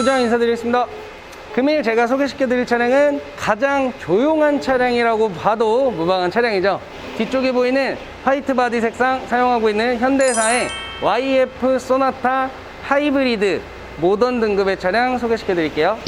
부장 인사드리겠습니다. 금일 제가 소개시켜드릴 차량은 가장 조용한 차량이라고 봐도 무방한 차량이죠. 뒤쪽에 보이는 화이트 바디 색상 사용하고 있는 현대사의 YF 소나타 하이브리드 모던 등급의 차량 소개시켜드릴게요.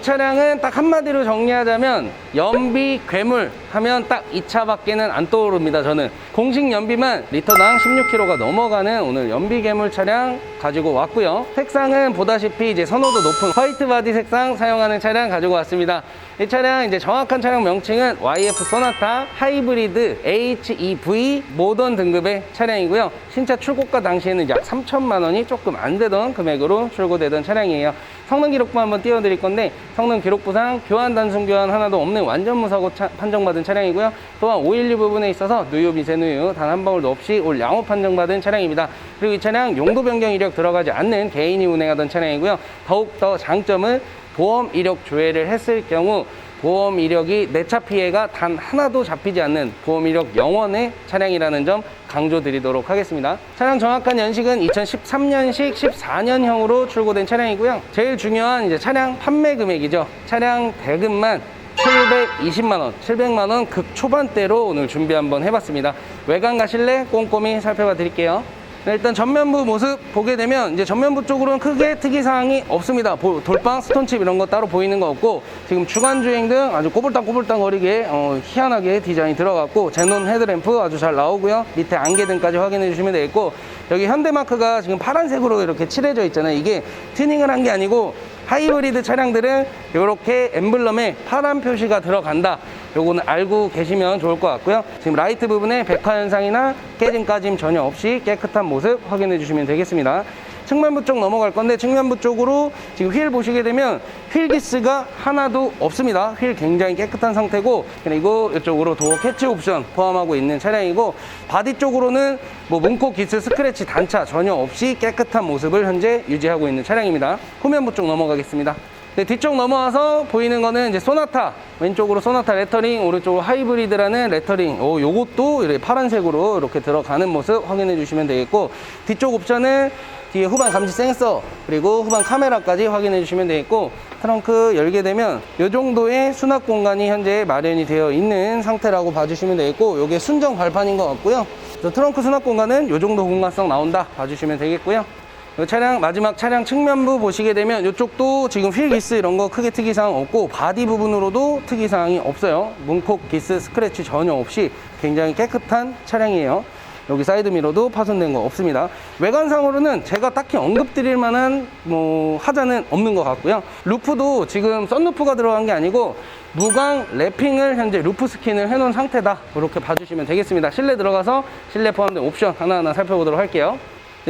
이 차량은 딱 한마디로 정리하자면 연비 괴물 하면 딱 이 차밖에는 안 떠오릅니다. 저는 공식 연비만 리터당 16km가 넘어가는 오늘 연비 괴물 차량 가지고 왔고요. 색상은 보다시피 이제 선호도 높은 화이트 바디 색상 사용하는 차량 가지고 왔습니다. 이 차량 이제 정확한 차량 명칭은 YF 소나타 하이브리드 HEV 모던 등급의 차량이고요. 신차 출고가 당시에는 약 3천만 원이 조금 안 되던 금액으로 출고되던 차량이에요. 성능 기록부 한번 띄워드릴 건데 성능 기록부상 교환 단순 교환 하나도 없는 완전 무사고 차- 판정받은 차량이고요. 또한 오일류 부분에 있어서 누유 미세누유 단 한 방울도 없이 올 양호 판정받은 차량입니다. 그리고 이 차량 용도 변경 이력 들어가지 않는 개인이 운행하던 차량이고요. 더욱 더 장점은 보험 이력 조회를 했을 경우 보험 이력이 내 차 피해가 단 하나도 잡히지 않는 보험 이력 영원의 차량이라는 점 강조드리도록 하겠습니다. 차량 정확한 연식은 2013년식 14년형으로 출고된 차량이고요. 제일 중요한 이제 차량 판매 금액이죠. 차량 대금만 720만 원, 700만 원 극 초반대로 오늘 준비 한번 해봤습니다. 외관 가실래 꼼꼼히 살펴봐 드릴게요. 네, 일단 전면부 모습 보게 되면 이제 전면부 쪽으로는 크게 특이 사항이 없습니다. 보- 돌방, 스톤칩 이런 거 따로 보이는 거 없고 지금 주간 주행 등 아주 꼬불땅꼬불땅 거리게 어, 희한하게 디자인이 들어갔고 제논 헤드램프 아주 잘 나오고요. 밑에 안개등까지 확인해 주시면 되겠고 여기 현대마크가 지금 파란색으로 이렇게 칠해져 있잖아요. 이게 튜닝을 한 게 아니고 하이브리드 차량들은 이렇게 엠블럼에 파란 표시가 들어간다. 요거는 알고 계시면 좋을 것 같고요. 지금 라이트 부분에 백화 현상이나 깨짐 까짐 전혀 없이 깨끗한 모습 확인해 주시면 되겠습니다. 측면부 쪽 넘어갈 건데 측면부 쪽으로 지금 휠 보시게 되면 휠 기스가 하나도 없습니다. 휠 굉장히 깨끗한 상태고 그리고 이쪽으로 도어 캐치 옵션 포함하고 있는 차량이고 바디 쪽으로는 뭐 문콕 기스 스크래치 단차 전혀 없이 깨끗한 모습을 현재 유지하고 있는 차량입니다. 후면부 쪽 넘어가겠습니다. 네, 뒤쪽 넘어와서 보이는 거는 이제 소나타. 왼쪽으로 소나타 레터링 오른쪽으로 하이브리드라는 레터링. 오, 요것도 이렇게 파란색으로 이렇게 들어가는 모습 확인해 주시면 되겠고 뒤쪽 옵션은 뒤에 후방 감지 센서 그리고 후방 카메라까지 확인해 주시면 되겠고 트렁크 열게 되면 이 정도의 수납 공간이 현재 마련이 되어 있는 상태라고 봐주시면 되겠고 이게 순정 발판인 것 같고요. 트렁크 수납 공간은 이 정도 공간성 나온다 봐주시면 되겠고요 이 차량 마지막 차량 측면부 보시게 되면 이쪽도 지금 휠 기스 이런 거 크게 특이 사항 없고 바디 부분으로도 특이 사항이 없어요. 문콕 기스 스크래치 전혀 없이 굉장히 깨끗한 차량이에요. 여기 사이드 미러도 파손된 거 없습니다. 외관상으로는 제가 딱히 언급드릴 만한 뭐 하자는 없는 것 같고요. 루프도 지금 썬루프가 들어간 게 아니고 무광 랩핑을 현재 루프 스킨을 해놓은 상태다. 이렇게 봐주시면 되겠습니다. 실내 들어가서 실내 포함된 옵션 하나하나 살펴보도록 할게요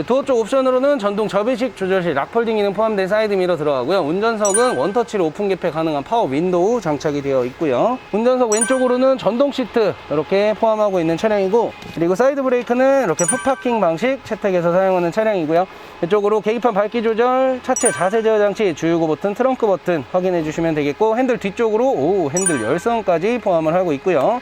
도어 쪽 옵션으로는 전동 접이식 조절식 락폴딩 기능 포함된 사이드 미러 들어가고요. 운전석은 원터치로 오픈 개폐 가능한 파워 윈도우 장착이 되어 있고요. 운전석 왼쪽으로는 전동 시트 이렇게 포함하고 있는 차량이고 그리고 사이드 브레이크는 이렇게 풋파킹 방식 채택에서 사용하는 차량이고요. 이쪽으로 계기판 밝기 조절, 차체 자세 제어 장치, 주유구 버튼, 트렁크 버튼 확인해 주시면 되겠고 핸들 뒤쪽으로 오 핸들 열선까지 포함을 하고 있고요.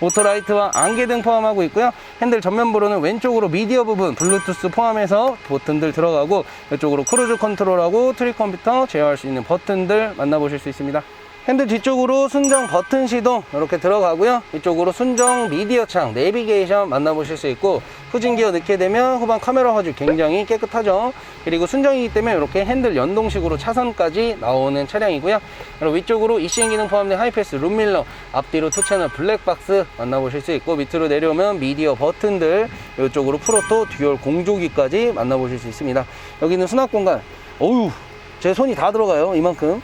오토라이트와 안개등 포함하고 있고요. 핸들 전면부로는 왼쪽으로 미디어 부분 블루투스 포함해서 버튼들 들어가고 이쪽으로 크루즈 컨트롤하고 트릭 컴퓨터 제어할 수 있는 버튼들 만나보실 수 있습니다. 핸들 뒤쪽으로 순정 버튼 시동 이렇게 들어가고요. 이쪽으로 순정 미디어 창 내비게이션 만나보실 수 있고 후진 기어 넣게 되면 후방 카메라 화질 굉장히 깨끗하죠. 그리고 순정이기 때문에 이렇게 핸들 연동식으로 차선까지 나오는 차량이고요. 그리고 위쪽으로 ECN 기능 포함된 하이패스 룸밀러 앞뒤로 투 채널 블랙박스 만나보실 수 있고 밑으로 내려오면 미디어 버튼들 이쪽으로 프로토 듀얼 공조기까지 만나보실 수 있습니다. 여기는 수납 공간 어우 제 손이 다 들어가요 이만큼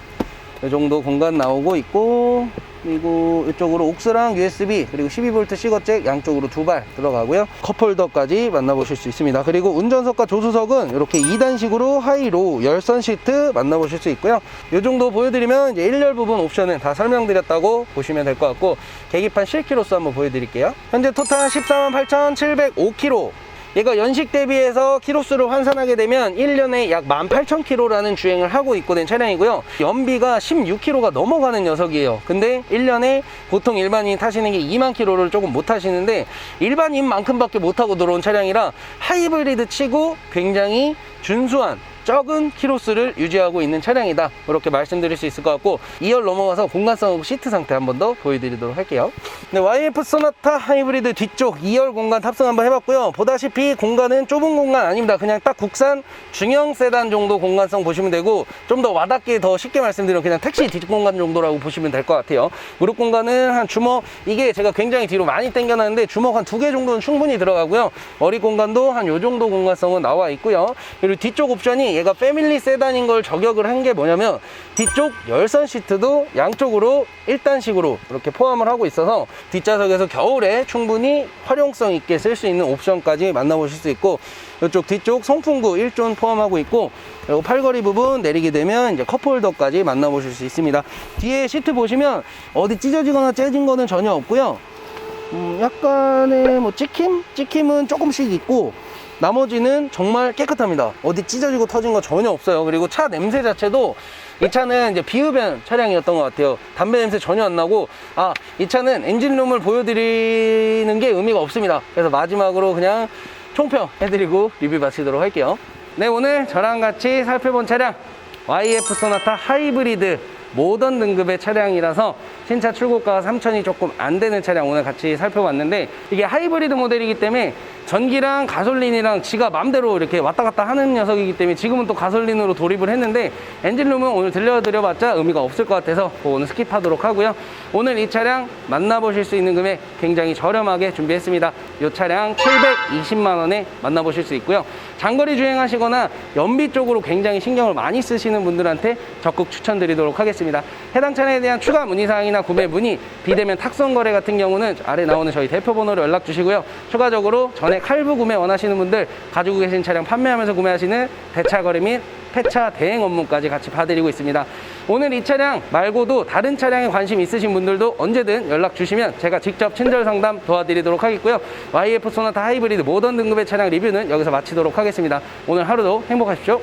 이 정도 공간 나오고 있고 그리고 이쪽으로 옥스랑 USB 그리고 12V 시거잭 양쪽으로 두 발 들어가고요. 컵홀더까지 만나보실 수 있습니다. 그리고 운전석과 조수석은 이렇게 2단식으로 하이로 열선 시트 만나보실 수 있고요. 이 정도 보여드리면 이제 1열 부분 옵션은 다 설명드렸다고 보시면 될 것 같고 계기판 실키로수 한번 보여드릴게요. 현재 토탈 148,705km 얘가 연식 대비해서 키로수를 환산하게 되면 1년에 약 18,000km라는 주행을 하고 있고된 차량이고요. 연비가 16km가 넘어가는 녀석이에요. 근데 1년에 보통 일반인이 타시는 게 2만 km를 조금 못 타시는데 일반인만큼밖에 못 타고 들어온 차량이라 하이브리드 치고 굉장히 준수한 적은 키로수를 유지하고 있는 차량이다. 그렇게 말씀드릴 수 있을 것 같고 2열 넘어가서 공간성 시트 상태 한번 더 보여드리도록 할게요. 네, YF 소나타 하이브리드 뒤쪽 2열 공간 탑승 한번 해봤고요. 보다시피 공간은 좁은 공간 아닙니다. 그냥 딱 국산 중형 세단 정도 공간성 보시면 되고 좀 더 와닿게 더 쉽게 말씀드리면 그냥 택시 뒷공간 정도라고 보시면 될 것 같아요. 무릎 공간은 한 주먹 이게 제가 굉장히 뒤로 많이 당겨놨는데 주먹 한 두 개 정도는 충분히 들어가고요. 머리 공간도 한 요 정도 공간성은 나와 있고요. 그리고 뒤쪽 옵션이 얘가 패밀리 세단인 걸 저격을 한 게 뭐냐면 뒤쪽 열선 시트도 양쪽으로 1단식으로 이렇게 포함을 하고 있어서 뒷좌석에서 겨울에 충분히 활용성 있게 쓸 수 있는 옵션까지 만나보실 수 있고 이쪽 뒤쪽 송풍구 1존 포함하고 있고 그리고 팔걸이 부분 내리게 되면 이제 컵홀더까지 만나보실 수 있습니다. 뒤에 시트 보시면 어디 찢어지거나 째진 거는 전혀 없고요 음, 약간의 뭐 찍힘? 찍힘은 조금씩 있고 나머지는 정말 깨끗합니다. 어디 찢어지고 터진 거 전혀 없어요. 그리고 차 냄새 자체도 이 차는 이제 비흡연 차량이었던 것 같아요. 담배 냄새 전혀 안 나고 아 이 차는 엔진룸을 보여드리는 게 의미가 없습니다. 그래서 마지막으로 그냥 총평 해드리고 리뷰 마치도록 할게요. 네 오늘 저랑 같이 살펴본 차량 YF 소나타 하이브리드 모던 등급의 차량이라서 신차 출고가가 3천이 조금 안 되는 차량 오늘 같이 살펴봤는데 이게 하이브리드 모델이기 때문에 전기랑 가솔린이랑 지가 맘대로 이렇게 왔다 갔다 하는 녀석이기 때문에 지금은 또 가솔린으로 돌입을 했는데 엔진룸은 오늘 들려드려봤자 의미가 없을 것 같아서 오늘 스킵하도록 하고요. 오늘 이 차량 만나보실 수 있는 금액 굉장히 저렴하게 준비했습니다. 이 차량 720만 원에 만나보실 수 있고요. 장거리 주행하시거나 연비 쪽으로 굉장히 신경을 많이 쓰시는 분들한테 적극 추천드리도록 하겠습니다. 해당 차량에 대한 추가 문의사항이나 구매 문의 비대면 탁송 거래 같은 경우는 아래 나오는 저희 대표 번호로 연락 주시고요. 추가적으로 전액 할부 구매 원하시는 분들 가지고 계신 차량 판매하면서 구매하시는 대차 거래 및 폐차 대행 업무까지 같이 봐드리고 있습니다. 오늘 이 차량 말고도 다른 차량에 관심 있으신 분들도 언제든 연락 주시면 제가 직접 친절 상담 도와드리도록 하겠고요. YF 소나타 하이브리드 모던 등급의 차량 리뷰는 여기서 마치도록 하겠습니다. 오늘 하루도 행복하십시오.